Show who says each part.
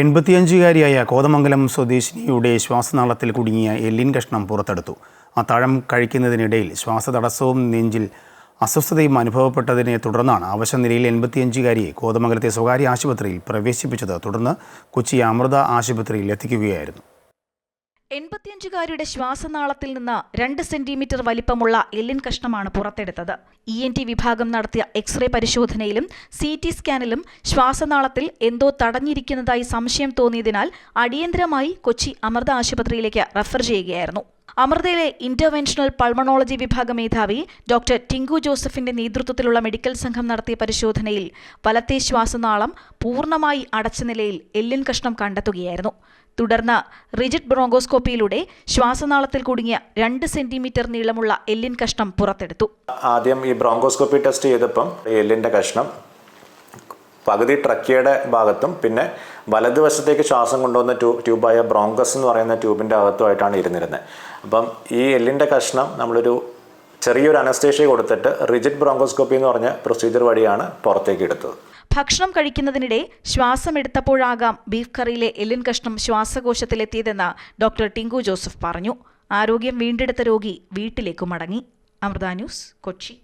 Speaker 1: എൺപത്തിയഞ്ചുകാരിയായ കോതമംഗലം സ്വദേശിനിയുടെ ശ്വാസനാളത്തിൽ കുടുങ്ങിയ എല്ലിൻ കഷ്ണം പുറത്തെടുത്തു. അത്താഴം കഴിക്കുന്നതിനിടയിൽ ശ്വാസതടസ്സവും നെഞ്ചിൽ അസ്വസ്ഥതയും അനുഭവപ്പെട്ടതിനെ തുടർന്നാണ് അവശനിലയിൽ എൺപത്തിയഞ്ചുകാരിയെ കോതമംഗലത്തെ സ്വകാര്യ ആശുപത്രിയിൽ പ്രവേശിപ്പിച്ചത്. തുടർന്ന് കൊച്ചി അമൃത ആശുപത്രിയിൽ എത്തിക്കുകയായിരുന്നു.
Speaker 2: എൺപത്തിയഞ്ചുകാരിയുടെ ശ്വാസനാളത്തിൽ നിന്ന് രണ്ട് സെന്റിമീറ്റർ വലിപ്പമുള്ള എല്ലിൻ കഷ്ണമാണ് പുറത്തെടുത്തത്. ഇ എൻ ടി വിഭാഗം നടത്തിയ എക്സ്റേ പരിശോധനയിലും സി ടി സ്കാനിലും ശ്വാസനാളത്തിൽ എന്തോ തടഞ്ഞിരിക്കുന്നതായി സംശയം തോന്നിയതിനാൽ അടിയന്തരമായി കൊച്ചി അമൃത ആശുപത്രിയിലേക്ക് റഫർ ചെയ്യുകയായിരുന്നു. അമൃതയിലെ ഇന്റർവെൻഷണൽ പൾമണോളജി വിഭാഗ മേധാവി ഡോക്ടർ ടിങ്കു ജോസഫിന്റെ നേതൃത്വത്തിലുള്ള മെഡിക്കൽ സംഘം നടത്തിയ പരിശോധനയിൽ വലത്തെ ശ്വാസനാളം പൂർണമായി അടച്ച നിലയിൽ എല്ലിൻ കഷ്ണം കണ്ടെത്തുകയായിരുന്നു. തുടർന്ന് റിജിഡ് ബ്രോങ്കോസ്കോപ്പിയിലൂടെ ശ്വാസനാളത്തിൽ കുടുങ്ങിയ രണ്ട് സെന്റിമീറ്റർ നീളമുള്ള എല്ലിൻ കഷ്ണം പുറത്തെടുത്തു.
Speaker 3: ആദ്യം ഈ ബ്രോങ്കോസ്കോപ്പി ടെസ്റ്റ് ചെയ്തപ്പം എല്ലിന്റെ കഷ്ണം പകുതി ട്രക്കിയുടെ ഭാഗത്തും പിന്നെ വലതുവശത്തേക്ക് ശ്വാസം കൊണ്ടുവന്ന ട്യൂ ട്യൂബായ ബ്രോങ്കസ് എന്ന് പറയുന്ന ട്യൂബിന്റെ അകത്തുമായിട്ടാണ് ഇരുന്നിരുന്നത്. അപ്പം ഈ എല്ലിന്റെ കഷ്ണം നമ്മളൊരു ചെറിയൊരു അനസ്തേഷ്യ കൊടുത്തിട്ട് റിജിഡ് ബ്രോങ്കോസ്കോപ്പി എന്ന് പറഞ്ഞ പ്രൊസീജിയർ വഴിയാണ് പുറത്തേക്ക് എടുത്തത്.
Speaker 2: ഭക്ഷണം കഴിക്കുന്നതിനിടെ ശ്വാസം എടുത്തപ്പോഴാകാം ബീഫ് കറിയിലെ എല്ലിൻ കഷ്ണം ശ്വാസകോശത്തിലെത്തിയതെന്ന് ഡോക്ടർ ടിങ്കു ജോസഫ് പറഞ്ഞു. ആരോഗ്യം വീണ്ടെടുത്ത രോഗി വീട്ടിലേക്ക് മടങ്ങി. അമൃത ന്യൂസ് കൊച്ചി.